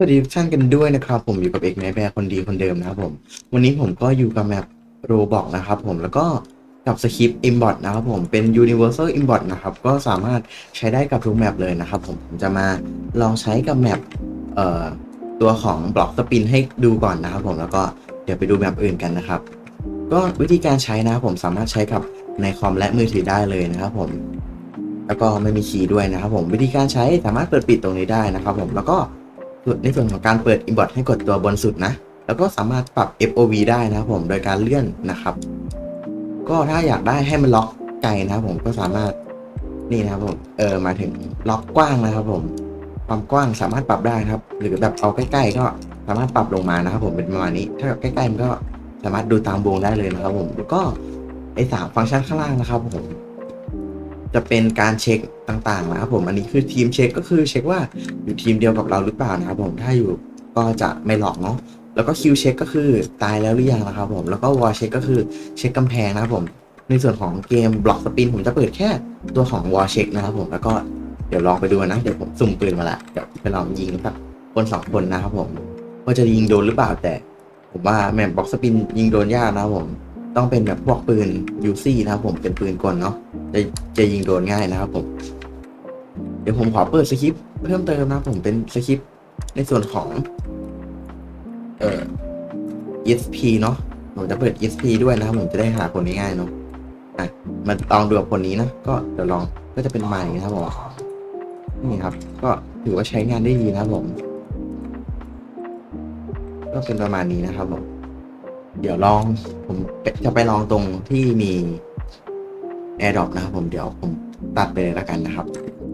สวัสดีทุกท่านกันด้วยนะครับผมอยู่กับเอกแมแบร์คนดีคนเดิมนะครับผมวันนี้ผมก็อยู่กับแมปโรบอกนะครับผมแล้วก็กับสคริปต์ Imbot นะครับผมเป็น Universal Imbot นะครับก็สามารถใช้ได้กับทุกแมปเลยนะครับผมผมจะมาลองใช้กับแมปเอ่อตัวของบล็อกสปินให้ดูก่อนนะครับผมแล้วก็เดี๋ยวไปดูแมปอื่นกันนะครับ ก็วิธีการใช้นะครับผมสามารถใช้กับในคอมและมือถือได้เลยนะครับผม แล้วก็ไม่มีคีย์ด้วยนะครับผมวิธีการใช้สามารถเปิดปิดตรงนี้ได้นะครับผมแล้วก็ ในส่วนของการเปิด Inbot ให้กดตัวบนสุดนะ แล้วก็สามารถปรับ FOV ได้นะครับผมโดยการเลื่อนนะครับ ก็ถ้าอยากได้ให้มันล็อกไกลนะครับผมก็สามารถนี่นะครับผมเออมาถึงล็อกกว้างนะครับผมความกว้างสามารถปรับได้ครับ หรือแบบเอาใกล้ๆก็สามารถปรับลงมานะครับผมเป็นประมาณนี้ ถ้าใกล้ๆมันก็สามารถดูตามวงได้เลยนะครับผมแล้วก็ไอ้สามฟังก์ชันข้างล่างนะครับผม จะเป็นการเช็คต่างๆนะครับผมอันนี้คือทีมเช็คก็คือเช็คว่าอยู่ทีมเดียวกับเราหรือเปล่านะครับผมถ้าอยู่ก็จะไม่หลอกเนาะแล้วก็คิวเช็คก็คือตายแล้วหรือยังนะครับผมแล้วก็วอลเช็คก็คือเช็คกำแพงนะครับผมในส่วนของเกมบล็อกสปินผมจะเปิดแค่ตัวของวอลเช็คนะครับผมแล้วก็เดี๋ยวลองไปดูนะเดี๋ยวผมสุ่มปืนมาละเดี๋ยวไปลองยิงสักคนสองคนนะครับผมว่าจะยิงโดนหรือเปล่าแต่ ผมว่าแมปบล็อกสปินยิงโดนยากนะครับผม ต้องเป็นแบบพวกปืนยูซี่นะครับผมเป็นปืนกลเนาะจะจะยิงโดนง่ายนะครับผมเดี๋ยวผมขอเปิดสคริปต์เพิ่มเติมนะครับผมเป็นสคริปต์ในส่วนของเอ่อ ESP เนาะผมจะเปิด ESP ด้วยนะครับผมจะได้หาคนง่ายๆเนาะอะมาลองดูกับคนนี้นะก็เดี๋ยวลองก็จะเป็นไมค์นะครับผมนี่ครับ ก็ถือว่าใช้งานได้ดีนะครับผม ก็เป็นประมาณนี้นะครับผม เดี๋ยวลองผมจะไปลองตรงที่มี AirDrop นะครับผมเดี๋ยวผมตัดไปเลยแล้วกันนะครับ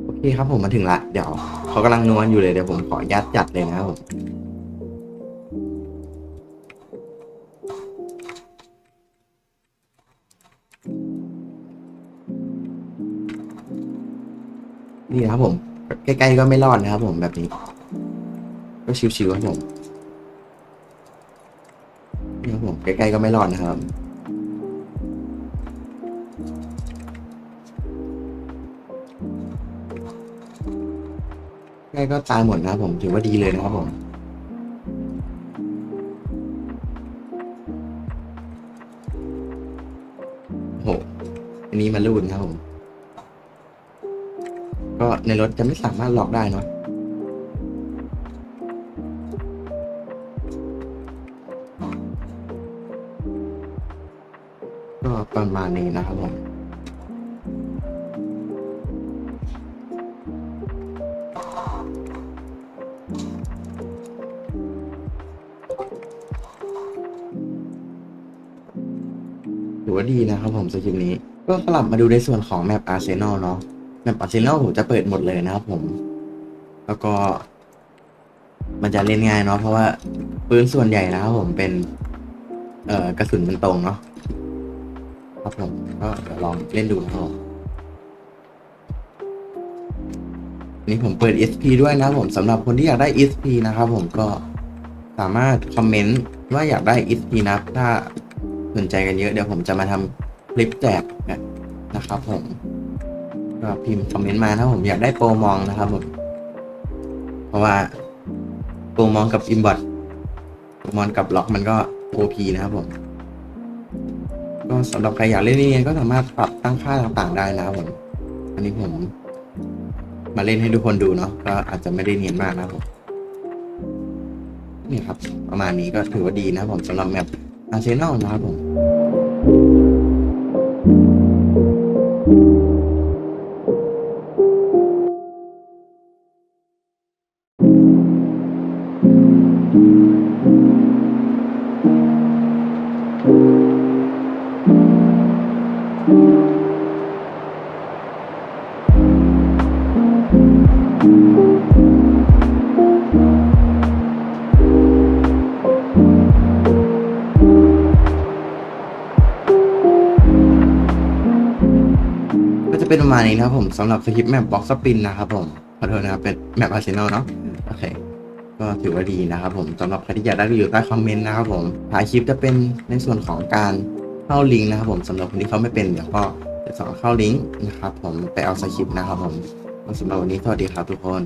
โอเคครับผมมาถึงละเดี๋ยวเขากำลังนวลอยู่เลยเดี๋ยวผมขอยัดจัดเลยนะครับผมนี่นะครับผม ใกล้ๆก็ไม่รอดนะครับผมแบบนี้ ก็ชิวๆครับผม ครับผมใกล้ๆก็ไม่รอดนะครับ ใกล้ก็ตายหมดนะครับผมถือว่าดีเลยนะครับผมโหอันนี้มันรูดนะครับผม ก็ในรถจะไม่สามารถล็อกได้เนาะ ก็ประมาณนี้นะครับผมถือว่าดีนะครับผมสกิปนี้ ก็กลับมาดูในส่วนของแมปอาร์เซนอลเนาะแมปอาร์เซนอลผมจะเปิดหมดเลยนะครับผม แล้วก็ มันจะเล่นง่ายเนาะเพราะว่าปืนส่วนใหญ่นะครับผมเป็น เอ่อกระสุนมันตรงเนาะ ครับผมก็เดี๋ยวลองเล่นดูนะครับผมนี่ผมเปิด SP ด้วยนะผมสำหรับคนที่อยากได้ SP นะครับผมก็สามารถคอมเมนต์ว่าอยากได้ SP นะถ้าสนใจกันเยอะเดี๋ยวผมจะมาทำคลิปแจกนะครับผมก็พิมพ์คอมเมนต์มาถ้าผมอยากได้โปรมองนะครับผมเพราะว่าโปรมองกับอิมบอทโปรมองกับล็อกมันก็ OP นะครับผม ก็สำหรับใครอยากเล่นนี่ก็สามารถปรับตั้งค่าต่างๆได้นะครับผมอันนี้ผมมาเล่นให้ทุกคนดูเนาะก็อาจจะไม่ได้เนียนมากนะครับผมนี่ครับ ประมาณนี้ก็ถือว่าดีนะผมสำหรับแมปอาร์เซนอลนะครับผม ก็จะเป็นประมาณนี้นะครับผมสำหรับสคริปต์แมปบ็อกสปินนะครับผมขอโทษนะครับเป็นแมปอาร์เซนอลเนาะโอเค ก็ถือว่าดีนะครับผมสำหรับใครที่อยากได้ก็อยู่ใต้คอมเมนต์นะครับผมท้ายคลิปจะเป็นในส่วนของการ เข้าลิงก์นะครับผมสำหรับคนที่เขาไม่เป็นเดี๋ยวก็จะสอนเข้าลิงก์นะครับผมไปเอาสคริปต์นะครับผมสำหรับวันนี้สวัสดีครับทุกคน